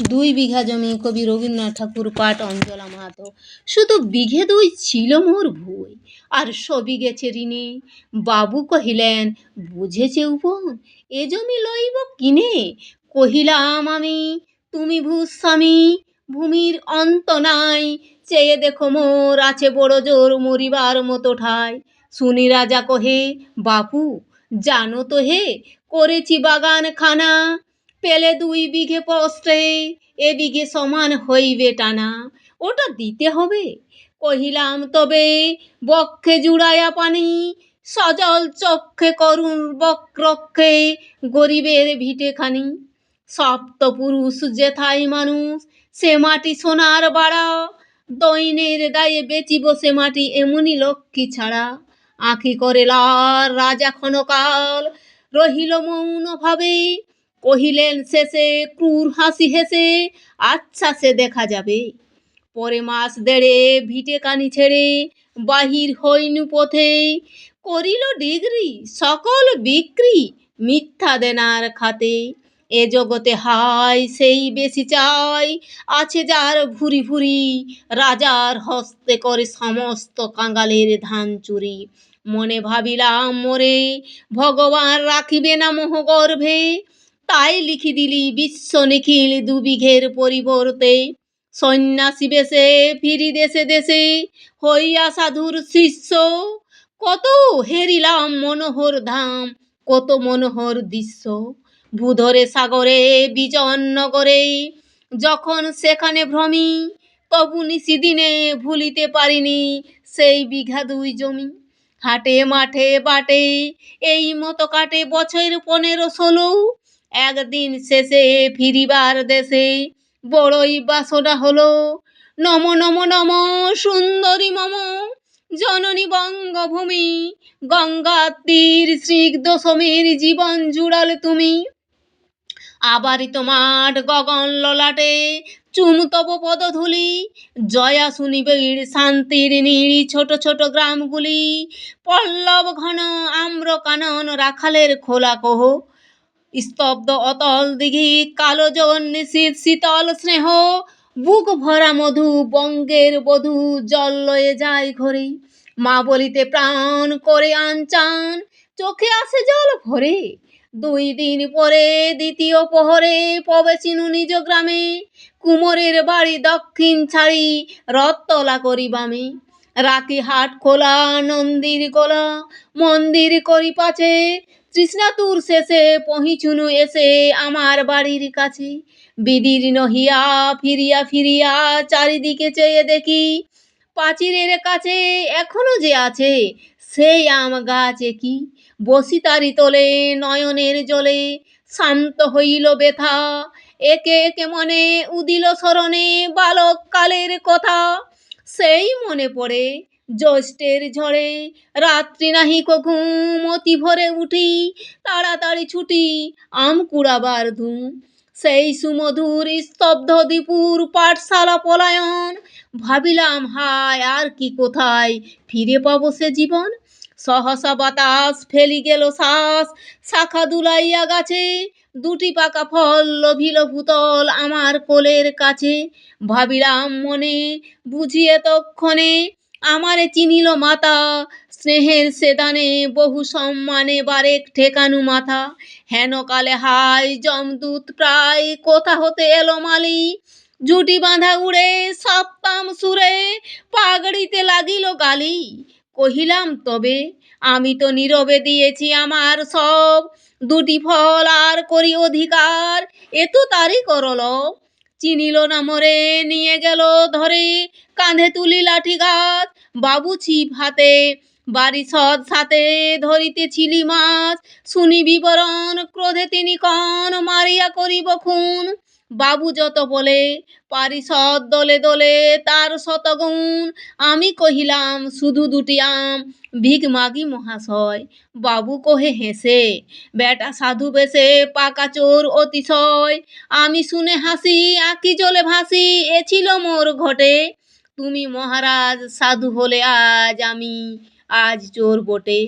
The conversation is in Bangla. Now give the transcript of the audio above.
দুই বিঘা জমি, কবি রবীন্দ্রনাথ ঠাকুর পাঠ অঞ্জলা মাহাতো। শুধু বিঘে দুই ছিল মোর ভুই, আর সবই গেছে ঋণে। বাবু কহিলেন, বুঝেছে উপন এ জমি লইব কিনে? কহিলাম আমি, তুমি ভূস্বামী ভূমির অন্ত নাই। চেয়ে দেখো মোর আছে বড় জোর মরিবার মতো ঠাই। শুনি রাজা কহে, বাপু, জানো তো হে, করেছি বাগান খানা পেলে দুই বিঘে পস্তে, এ বিঘে সমান হইবে টানা। ওটা দিতে হবে। কহিলাম, তবে বক্ষে জুড়াইয়া পানি, সজল চক্ষে করুণ বক্রক্ষে, গরিবের ভিটেখানি সপ্তপুরুষ যেথায় মানুষ, সে মাটি সোনার বাড়া। দৈনের দায়ে বেচিব সে মাটি এমনি লক্ষ্মী ছাড়া। আঁখি করে লাল রাজা ক্ষণকাল, রহিল মৌন ভাবে কহিলেন শেষে ক্রূর হাসি হেসে আচ্ছা সে দেখা যাবে। পরে মাস দেড়ে ভিটে কানি ছেড়ে বাহির হইনু পথে। করিল ডিগ্রি, সকল বিক্রি মিথ্যা দেনার খাতে। এ জগতে হাই সেই বেশি চাই। আছে যার ভুরি ভুরি, রাজার হস্তে করে সমস্ত কাঙালের ধান চুরি। মনে ভাবিলাম মোরে ভগবান রাখিবে না মোহ গর্ভে। তাই লিখি দিলি, বিশ্ব নিখিল দু বিঘের পরিবর্তে। সন্ন্যাসী বেশে ফিরি দেশে দেশে, হইয়া সাধুর শিষ্য। কত হেরিলাম মনোহর ধাম, কত মনোহর দৃশ্য। ভূধরে সাগরে, বিজন নগরে, যখন সেখানে ভ্রমি, তবু নিশিদিনে ভুলিতে পারিনি সেই বিঘা দুই জমি। হাটে, মাঠে, বাটে, এই মতো কাটে বছর পনেরো ষোলো। একদিন শেষে ফিরিবার দেশে বড়ই বাসনা হলো। নম নম নম, সুন্দরী মম, জননী বঙ্গভূমি, গঙ্গা তীর স্নিগ্ধ সমীর জীবন জুড়াল তুমি। আবারই তোমার গগন ললাটে চুম তব পদধূলি, জয়া শুনিবীর শান্তির নিড়ি ছোট ছোট গ্রামগুলি। পল্লব ঘন আম্র কানন রাখালের খোলা কহ স্তব্ধ অতল দিঘি, কালো জন নিশীত শীতল স্নেহ। বুক ভরা মধু, বঙ্গের বধূ, জল লয়ে যায় ঘরে মা বলিতে প্রাণ করে আনচান, চোখে আসে জল ভরে। দুই দিন পরে দ্বিতীয় প্রহরে প্রবেশিনু নিজ গ্রামে। কুমোরের বাড়ি দক্ষিণ ছাড়ি রথতলা করি বামে। রাখি হাট খোলা, নন্দির গোলা, মন্দির করি পাছে। তৃষ্ণাতুর শেষে পহিচুনু এসে আমার বাড়ির কাছে। বিদীর্ণ হিয়া ফিরিয়া ফিরিয়া চারিদিকে চেয়ে দেখি, পাচিরের কাছে এখনও যে আছে সেই আম গাছে কি? বসি তারি তোলে নয়নের জলে শান্ত হইল ব্যথা। একে একে মনে উদিল স্মরণে বালক কালের কথা? সেই মনে পড়ে জ্যৈষ্ঠের ঝড়ে রাত্রি নাহি ঘুম অতি ভোরে উঠি, তাড়াতাড়ি ছুটি আম কুড়াবার ধুম। সেই সুমধুর স্তব্ধ দীপুর পাঠশালা পলায়ন, ভাবিলাম হায় আর কি কোথায় ফিরে পাবো সে জীবন? সহসা বাতাস ফেলি গেল শ্বাস, শাখা দুলাইয়া গাছে, দুটি পাকা ফল লোভিল ভূতল আমার কোলের কাছে। ভাবিলাম মনে, বুঝিয়ে তক্ষণে আমারে চিনিল মাতা, স্নেহের সেদানে বহু সম্মানে বারেক ঠেকানু মাথা। হেন কালে হাই জমদূত প্রায়, কোথা হতে এলো মালি? জুটি বাঁধা উড়ে সপ্তাম সুরে, পাগড়িতে লাগিল গালি। কহিলাম, তবে আমি তো নীরবে দিয়েছি আমার সব। দুটি ফল আর করি অধিকার, এ তো তারই করল চিনিল না মরে, নিয়ে গেল ধরে, কাঁধে তুলি লাঠি গাছ, বাবু ছিপ হাতে, বাড়ি সদ সাথে ধরিতে ছিলি মাছ, শুনি বিবরণ, ক্রোধে তিনি কন, মারিয়া করিব খুন। বাবু যত বলে, পারিষদ দলে দলে তার শতগুণ। আমি কহিলাম, শুধু দুটি আম, ভিক মাগি মহাশয়। বাবু কহে হেসে, বেটা সাধু বেশে পাকা চোর অতিশয়। আমি শুনে হাসি, আঁকি জলে ভাসি, এ ছিল মোর ঘটে। তুমি মহারাজ, সাধু হলে আজ আমি, আজ চোর বটে।